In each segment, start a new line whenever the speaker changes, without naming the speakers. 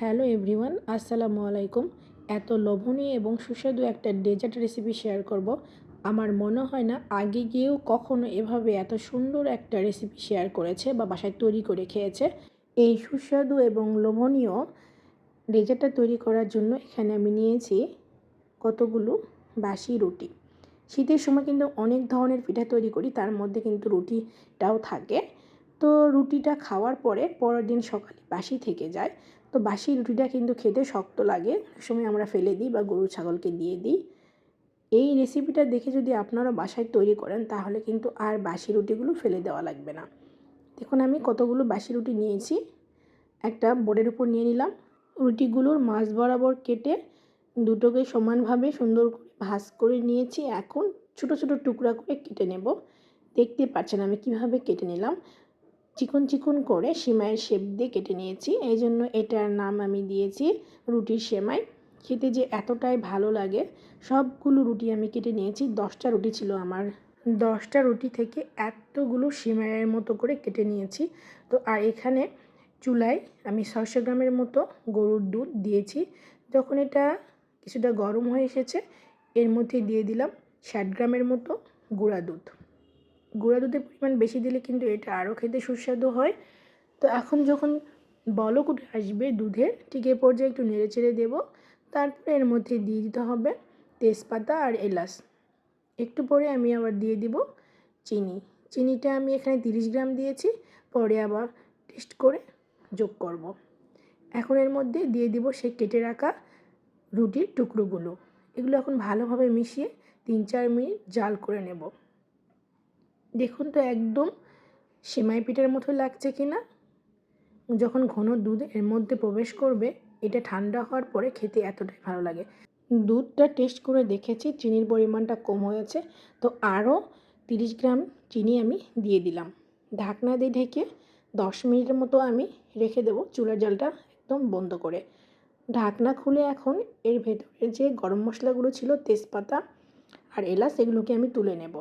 Hello everyone, আসসালামু আলাইকুম। এত লোভনীয় এবং সুস্বাদু একটা ডেজার্ট রেসিপি শেয়ার করব। আমার মনে হয় না আগে গিয়েও কখনো এভাবে এত সুন্দর একটা রেসিপি শেয়ার করেছে বা বাসায় তৈরি করে খেয়েছে। এই সুস্বাদু এবং লোভনীয় ডেজার্টটা তৈরি করার জন্য এখানে আমি নিয়েছি কতগুলো বাসি রুটি। শীতের সময় কিন্তু অনেক ধরনের পিঠা তৈরি করি, তার মধ্যে কিন্তু রুটিটাও থাকে। তো রুটিটা খাওয়ার পরে পরের দিন সকালে বাসি থেকে যায়। তো বাসি রুটিটা কিন্তু খেতে শক্ত লাগে। সময় আমরা ফেলে দিই বা গরু ছাগলকে দিয়ে দিই। এই রেসিপিটা দেখে যদি আপনারা বাসায় তৈরি করেন, তাহলে কিন্তু আর বাসি রুটিগুলো ফেলে দেওয়া লাগবে না। দেখুন, আমি কতগুলো বাসি রুটি নিয়েছি। একটা বোর্ডের উপর নিয়ে নিলাম। রুটিগুলোর মাছ বরাবর কেটে দুটোকে সমানভাবে সুন্দর করে ভাজ করে নিয়েছি। এখন ছোট ছোট টুকরা করে কেটে নেব। দেখতে পাচ্ছেন আমি কীভাবে কেটে নিলাম। চিকন চিকন করে সিমাইয়ের শেপ দিয়ে কেটে নিয়েছি। এই জন্য এটার নাম আমি দিয়েছি রুটির সেমাই। খেতে যে এতটাই ভালো লাগে, সবগুলো রুটি আমি কেটে নিয়েছি। দশটা রুটি ছিল আমার। দশটা রুটি থেকে এতগুলো সিমাইয়ের মতো করে কেটে নিয়েছি। তো আর এখানে চুলায় আমি ছয়শো গ্রামের মতো গরুর দুধ দিয়েছি। যখন এটা কিছুটা গরম হয়ে এসেছে, এর মধ্যে দিয়ে দিলাম ষাট গ্রামের মতো গুঁড়া দুধ। গুঁড়া দুধের পরিমাণ বেশি দিলে কিন্তু এটা আরও খেতে সুস্বাদু হয়। তো এখন যখন বলক উঠে আসবে দুধের, ঠিক এ পর্যায়ে একটু নেড়ে চেড়ে দেবো। তারপরে এর মধ্যে দিয়ে দিতে হবে তেজপাতা আর এলাচ। একটু পরে আমি আবার দিয়ে দিব চিনি। চিনিটা আমি এখানে তিরিশ গ্রাম দিয়েছি, পরে আবার টেস্ট করে যোগ করব। এখন এর মধ্যে দিয়ে দিব সে কেটে রাখা রুটির টুকরোগুলো। এগুলো এখন ভালোভাবে মিশিয়ে তিন চার মিনিট জাল করে নেব। দেখুন তো একদম সেমাই পিঠার মতো লাগছে কি না? যখন ঘন দুধ এর মধ্যে প্রবেশ করবে, এটা ঠান্ডা হওয়ার পরে খেতে এতটাই ভালো লাগে। দুধটা টেস্ট করে দেখেছি, চিনির পরিমাণটা কম হয়েছে, তো আরও তিরিশ গ্রাম চিনি আমি দিয়ে দিলাম। ঢাকনা দিয়ে ঢেকে দশ মিনিটের মতো আমি রেখে দেবো চুলার জলটা একদম বন্ধ করে। ঢাকনা খুলে এখন এর ভেতরে যে গরম মশলাগুলো ছিল তেজপাতা আর এলাচ, এগুলোকে আমি তুলে নেব।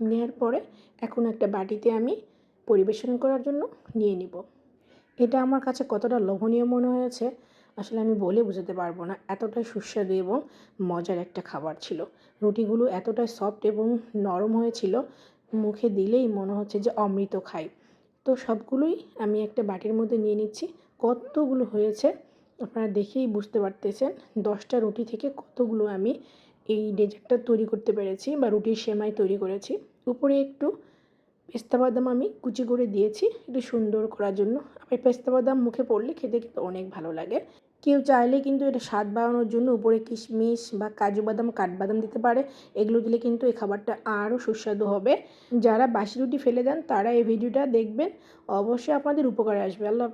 নেওয়ার পরে এখন একটা বাটিতে আমি পরিবেশন করার জন্য নিয়ে নিব। এটা আমার কাছে কতটা লোভনীয় মনে হয়েছে, আসলে আমি বলে বোঝাতে পারব না। এতটাই সুস্বাদু এবং মজার একটা খাবার ছিল। রুটিগুলো এতটাই সফট এবং নরম হয়েছিল, মুখে দিলেই মনে হচ্ছে যে অমৃত খাই। তো সবগুলোই আমি একটা বাটির মধ্যে নিয়ে নিচ্ছি। কতগুলো হয়েছে আপনারা দেখেই বুঝতে পারতেছেন, দশটা রুটি থেকে কতগুলো আমি এই ডেজার্টটা তৈরি করতে পেরেছি বা রুটির সেমাই তৈরি করেছি। উপরে একটু পেস্তা বাদাম আমি কুচি করে দিয়েছি, একটু সুন্দর করার জন্য। আবার পেস্তা বাদাম মুখে পড়লে খেতে কিন্তু অনেক ভালো লাগে। কেউ চাইলে কিন্তু এটা স্বাদ বাড়ানোর জন্য উপরে কিশমিশ বা কাজু বাদাম, কাঠবাদাম দিতে পারে। এগুলো দিলে কিন্তু এই খাবারটা আরও সুস্বাদু হবে। যারা বাসি রুটি ফেলে দেন, তারা এই ভিডিওটা দেখবেন। অবশ্যই আপনাদের উপকারে আসবে। আল্লাহ